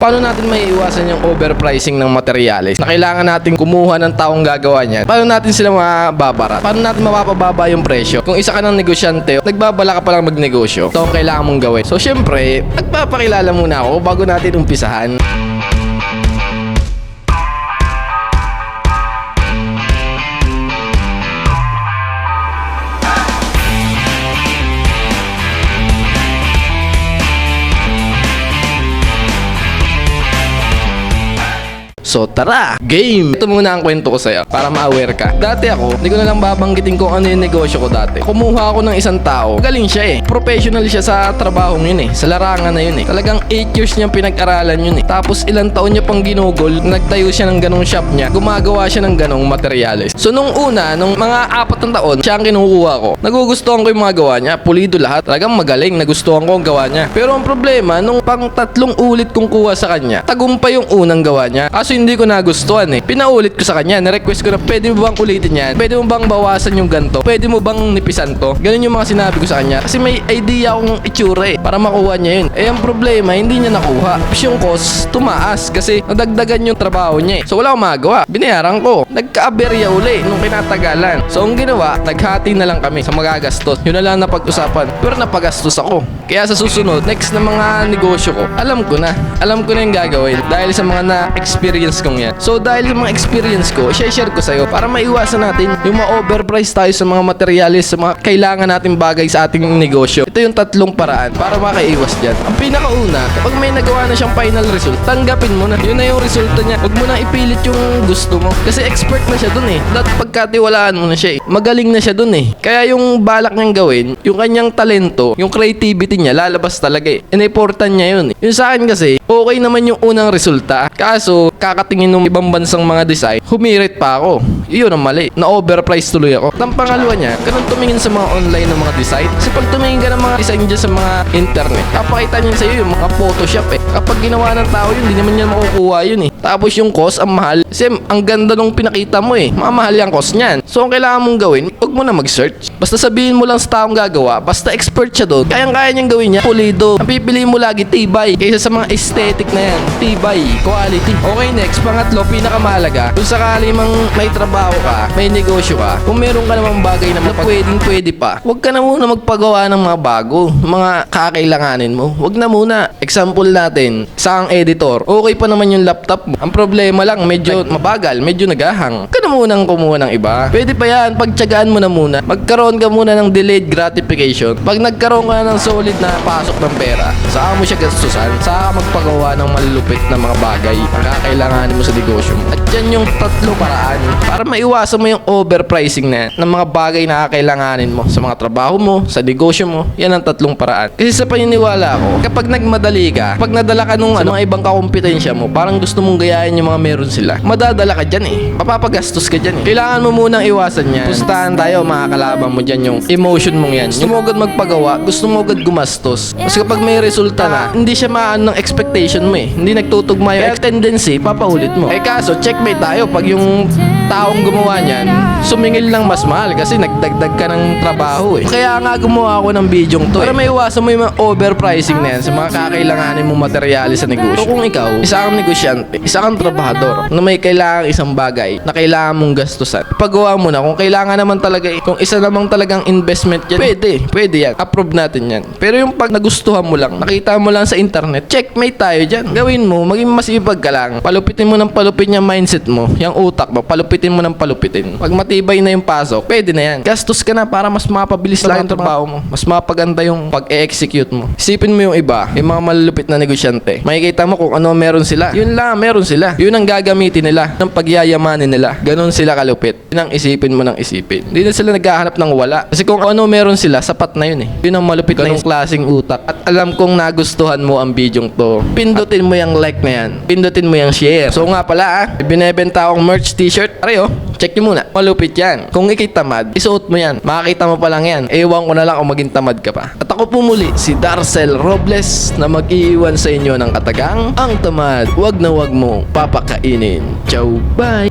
Paano natin may iwasan yung overpricing ng materyales na kailangan natin kumuha ng taong gagawa niyan? Paano natin sila mababarat? Paano natin mapapababa yung presyo? Kung isa ka ng negosyante, nagbabala ka palang magnegosyo, ito ang kailangan mong gawin. So syempre, nagpapakilala muna ako bago natin umpisahan. So tara, game! Ito muna ang kwento ko sa'yo para ma-aware ka. Dati ako, hindi ko na lang babanggitin kung ano yung negosyo ko dati. Kumuha ako ng isang tao. Galing siya eh. Professional siya sa trabahong yun eh. Sa larangan na yun eh. Talagang 8 years niyang pinag-aralan yun eh. Tapos ilang taon niya pang ginugol, nagtayo siya ng ganong shop niya. Gumagawa siya ng ganong materyales. So nung una, nung mga apat na taon, siya ang kinukuha ko. Nagugustuhan ko yung mga gawa niya. Pulido lahat. Talagang magaling. Nagustuhan ko ang gawa niya. Pero ang problema, nung pang tatlong ulit kong kuha sa kanya, tagumpay yung unang gawa niya. Kaso hindi ko nagustuhan eh. Pinaulit ko sa kanya. Na-request ko na, pwede mo bang ulitin yan? Pwede mo bang bawasan yung ganto? Pwede mo bang nipisan to? Ganun yung mga sinabi ko sa kanya. Kasi may idea akong itsura eh. Para makuha niya yun. Eh ang problema, hindi niya nakuha. Tapos yung cost, tumaas. Kasi nadagdagan yung trabaho niya eh. So wala akong magawa. Binayaran ko. Nagka-aberya uli nung kinatagalan. So ang ginawa, naghati na lang kami sa magagastos. Yun na lang napag-usapan. Pero napagastos ako. Kaya sa susunod, next na mga negosyo ko, alam ko na. Alam ko na yung gagawin. Dahil sa mga na-experience kong yan. So dahil sa mga experience ko, share ko sa'yo para maiwasan natin yung ma-overprice tayo sa mga materyales, sa mga kailangan nating bagay sa ating negosyo. Ito yung tatlong paraan para makaiwas dyan. Ang pinakauna, kapag may nagawa na siyang final result, tanggapin mo na. Yun na yung resulta niya. Huwag mo na ipilit yung gusto mo. Kasi expert na siya dun eh. Dapat pagkatiwalaan mo na siya eh. Magaling na siya dun eh. Kaya yung balak niyang gawin, yung kanyang talento, yung creativity niya, lalabas talaga eh. Inimportan niya yun. Yung sa akin kasi, okay naman yung unang resulta. Kaso, kakatingin ng ibang bansang mga design, humirit pa ako. Iyon ang mali. Na-overprice tuloy ako. At ang pangalawa niya, ganun tumingin sa mga online ng mga design. Kasi pag tumingin ka ng mga design dyan sa mga internet, kapakita niya sa'yo yung mga Photoshop eh. Kapag ginawa ng tao yun, hindi naman niya makukuha yun eh. Tapos yung cost, ang mahal. Kasi ang ganda nung pinakita mo eh. Mamahal yung cost niyan. So ang kailangan mong gawin, huwag mo na mag-search. Basta sabihin mo lang sa taong gagawa, basta expert siya doon, kayang-kaya niyang gawin niya, pulido. Ang pipiliin mo lagi, tibay. Kaysa sa mga aesthetic na yan, tibay, quality. Okay, next, pangatlo, pinakamahalaga. Kung sakali mang may trabaho ka, may negosyo ka, kung meron ka namang bagay na pwedeng pwede pa, huwag ka na muna magpagawa ng mga bago, mga kakailanganin mo. Huwag na muna. Example natin, sa ang editor, okay pa naman yung laptop mo. Ang problema lang, medyo mabagal, medyo nagahang. Huwag ka na munang kumuha ng iba. Pwede pa yan, pagtsagaan mo na muna. Magkaroon ka muna ng delayed gratification. Pag nagkaroon ka ng solid na pasok ng pera, saka mo siya gastusan, saka ka magpagawa ng malulupit na mga bagay ang kakailanganin mo sa negosyo mo. At yan yung tatlo paraan para maiwasan mo yung overpricing na ng mga bagay na kakailanganin mo sa mga trabaho mo, sa negosyo mo. Yan ang tatlong paraan. Kasi sa paniniwala ko, kapag nagmadali ka, pag nadala ka nung ano, mga ibang kakumpetensya mo, parang gusto mong gayahin yung mga meron sila, madadala ka dyan eh. Mapapagastos ka dyan eh. Kailangan mo munang iwasan yan. Pustahan tayo, mga kalaban mo dyan yung emotion mong yan. Gusto mo agad magpagawa, gusto mo agad gumastos. Kasi kapag may resulta na, hindi siya maano ng expectation mo eh. Hindi nagtutugma yung tendency, papaulit mo. Eh kaso, checkmate tayo pag yung taong gumawa niyan, sumingil lang mas mahal kasi nagdagdag ka ng trabaho eh. Kaya nga gumawa ako ng bidyong to Para maiwasan mo yung mga overpricing na yan sa mga kakailanganin mong materyales sa negosyo. So kung ikaw, isa kang negosyante, isa kang trabahador na may kailangang isang bagay na kailangan mong gastusan, pagawa mo na kung kailangan naman talaga, eh, kung isa namang talagang investment yan, pwede, pwede yan. Approve natin yan. Pero yung pag nagustuhan mo lang, nakita mo lang sa internet, checkmate tayo dyan. Gawin mo, maging masipag ka lang. Palupitin mo ng palupitin yung mindset mo, yung utak mo, palupitin mo ng palupitin. Pag matibay na yung pasok, pwede na yan. Gastos ka na para mas mapabilis lang yung trabaho mo. Mas mapaganda yung pag-execute mo. Isipin mo yung iba, yung mga malulupit na negosyante. Makikita mo kung ano meron sila. Yun lang, meron sila. Yun ang gagamitin nila, ng pagyayamanin nila. Ganon sila kalupit. Yun ang isipin mo ng isipin. Hindi na sila naghahanap ng wala. Kasi kung ano meron sila, sapat na yun eh. Yun ang malupit na yung klaseng utak. At alam kong nagustuhan mo ang bidyong to. Pindutin mo yung like na yan. Pindutin mo yung share. So nga pala ah, binebenta akong merch t-shirt. Aray oh, check nyo muna. Malupit yan. Kung ikay tamad, isuot mo yan. Makakita mo pa lang yan. Ewan ko na lang kung maging tamad ka pa. At ako po muli, si Darcel Robles na mag-iiwan sa inyo ng katagang ang tamad. Wag na wag mo papakainin. Ciao, bye!